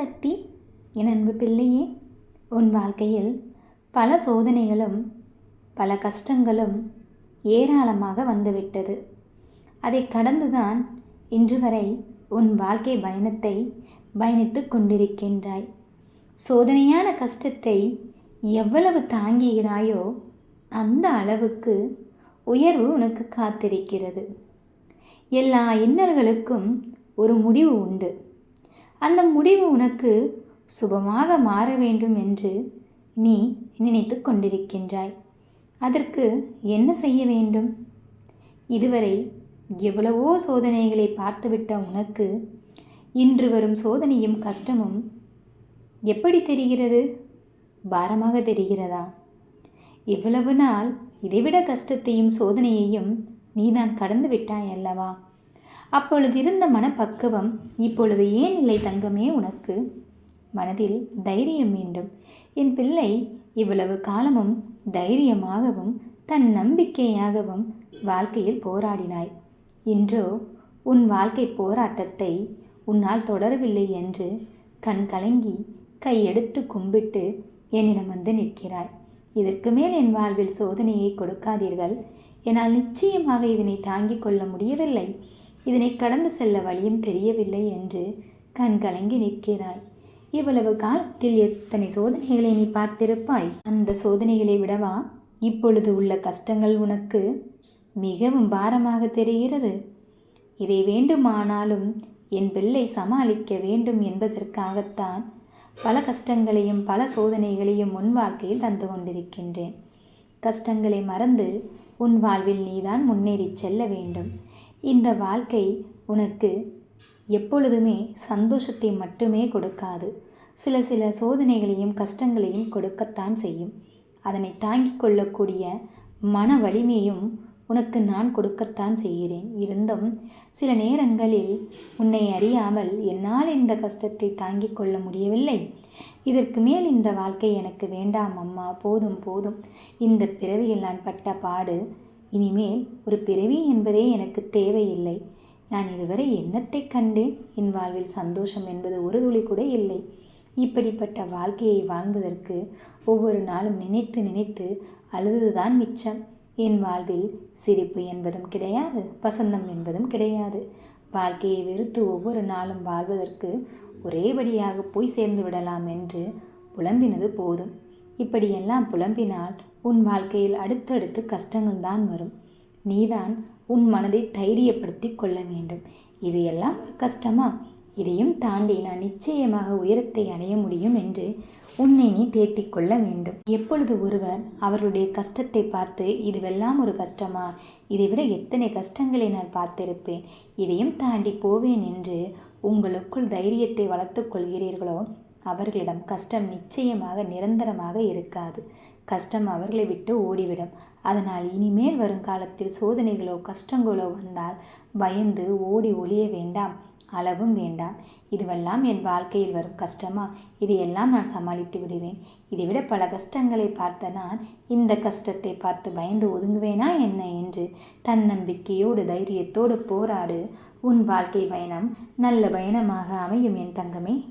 சக்தி என் அன்பு பிள்ளையே உன் வாழ்க்கையில் பல சோதனைகளும் பல கஷ்டங்களும் ஏராளமாக வந்துவிட்டது. அதை கடந்துதான் இன்று வரை உன் வாழ்க்கை பயணத்தை பயணித்து கொண்டிருக்கின்றாய். சோதனையான கஷ்டத்தை எவ்வளவு தாங்குகிறாயோ அந்த அளவுக்கு உயர்வு உனக்கு காத்திருக்கிறது. எல்லா இன்னல்களுக்கும் ஒரு முடிவு உண்டு. அந்த முடிவு உனக்கு சுபமாக மாற வேண்டும் என்று நீ நினைத்து கொண்டிருக்கின்றாய். அதற்கு என்ன செய்ய வேண்டும்? இதுவரை எவ்வளவோ சோதனைகளை பார்த்துவிட்ட உனக்கு இன்று வரும் சோதனையும் கஷ்டமும் எப்படி தெரிகிறது? பாரமாக தெரிகிறதா? இவ்வளவு நாள் இதைவிட கஷ்டத்தையும் சோதனையையும் நீதான் கடந்து விட்டாய் அல்லவா? அப்பொழுது இருந்த மனப்பக்குவம் இப்பொழுது ஏன் இல்லை தங்கமே உனக்கு? மனதில் தைரியம் வேண்டும் என் பிள்ளை இவ்வளவு காலமும் தைரியமாகவும் தன் நம்பிக்கையாகவும் வாழ்க்கையில் போராடினாய். இன்றோ உன் வாழ்க்கை போராட்டத்தை உன்னால் தொடரவில்லை என்று கண் கலங்கி கையெடுத்து கும்பிட்டு என்னிடம் வந்து நிற்கிறாய். இதற்கு மேல் என் வாழ்வில் சோதனையை கொடுக்காதீர்கள். என்னால் நிச்சயமாக இதனை தாங்கிக் கொள்ள முடியவில்லை. இதனை கடந்து செல்ல வழியும் தெரியவில்லை என்று கண் கலங்கி நிற்கிறாய். இவ்வளவு காலத்தில் எத்தனை சோதனைகளை நீ பார்த்திருப்பாய்? அந்த சோதனைகளை விடவா? இப்பொழுது உள்ள கஷ்டங்கள் உனக்கு மிகவும் பாரமாக தெரிகிறது. இதை வேண்டுமானாலும் என் பிள்ளை சமாளிக்க வேண்டும் என்பதற்காகத்தான் பல கஷ்டங்களையும் பல சோதனைகளையும் முன் வாழ்க்கையில் தந்து கொண்டிருக்கின்றேன். கஷ்டங்களை மறந்து உன் வாழ்வில் நீதான் முன்னேறி செல்ல வேண்டும். இந்த வாழ்க்கை உனக்கு எப்பொழுதுமே சந்தோஷத்தை மட்டுமே கொடுக்காது. சில சில சோதனைகளையும் கஷ்டங்களையும் கொடுக்கத்தான் செய்யும். அதனை தாங்கிக் கொள்ளக்கூடிய மன வலிமையும் உனக்கு நான் கொடுக்கத்தான் செய்கிறேன். இருந்தும் சில நேரங்களில் உன்னை அறியாமல் என்னால் இந்த கஷ்டத்தை தாங்கிக் கொள்ள முடியவில்லை. இதற்கு மேல் இந்த வாழ்க்கை எனக்கு வேண்டாம் அம்மா. போதும் போதும். இந்த பிறவியில் நான் பட்ட பாடு இனிமேல் ஒரு பிறவி என்பதே எனக்கு தேவையில்லை. நான் இதுவரை என்னத்தை கண்டேன்? என் வாழ்வில் சந்தோஷம் என்பது ஒரு துளி கூட இல்லை. இப்படிப்பட்ட வாழ்க்கையை வாழ்ந்ததற்கு ஒவ்வொரு நாளும் நினைத்து நினைத்து அழுதுதான் மிச்சம். என் வாழ்வில் சிரிப்பு என்பதும் கிடையாது வசந்தம் என்பதும் கிடையாது. வாழ்க்கையை வெறுத்து ஒவ்வொரு நாளும் வாழ்வதற்கு ஒரேபடியாக போய் சேர்ந்து விடலாம் என்று புலம்பினது போதும். இப்படியெல்லாம் புலம்பினால் உன் வாழ்க்கையில் அடுத்தடுத்து கஷ்டங்கள் தான் வரும். நீதான் உன் மனதை தைரியப்படுத்தி கொள்ள வேண்டும். இது எல்லாம் ஒரு கஷ்டமா? இதையும் தாண்டி நான் நிச்சயமாக உயரத்தை அடைய முடியும் என்று உன்னை நீ தேத்திக் கொள்ள வேண்டும். எப்பொழுது ஒருவர் அவருடைய கஷ்டத்தை பார்த்து இதுவெல்லாம் ஒரு கஷ்டமா? இதைவிட எத்தனை கஷ்டங்களை நான் பார்த்திருப்பேன்? இதையும் தாண்டி போவேன் என்று உங்களுக்குள் தைரியத்தை வளர்த்து கொள்கிறீர்களோ அவர்களிடம் கஷ்டம் நிச்சயமாக நிரந்தரமாக இருக்காது. கஷ்டம் அவர்களை விட்டு ஓடிவிடும். அதனால் இனிமேல் வருங்காலத்தில் சோதனைகளோ கஷ்டங்களோ வந்தால் பயந்து ஓடி ஒளிய வேண்டாம் அளவும் வேண்டாம். இதுவெல்லாம் என் வாழ்க்கையில் வரும் கஷ்டமா? இதையெல்லாம் நான் சமாளித்து விடுவேன். இதைவிட பல கஷ்டங்களை பார்த்த நான் இந்த கஷ்டத்தை பார்த்து பயந்து ஒதுங்குவேனா என்ன என்று தன்னம்பிக்கையோடு தைரியத்தோடு போராடு. உன் வாழ்க்கை பயணம் நல்ல பயணமாக அமையும் என் தங்கமே.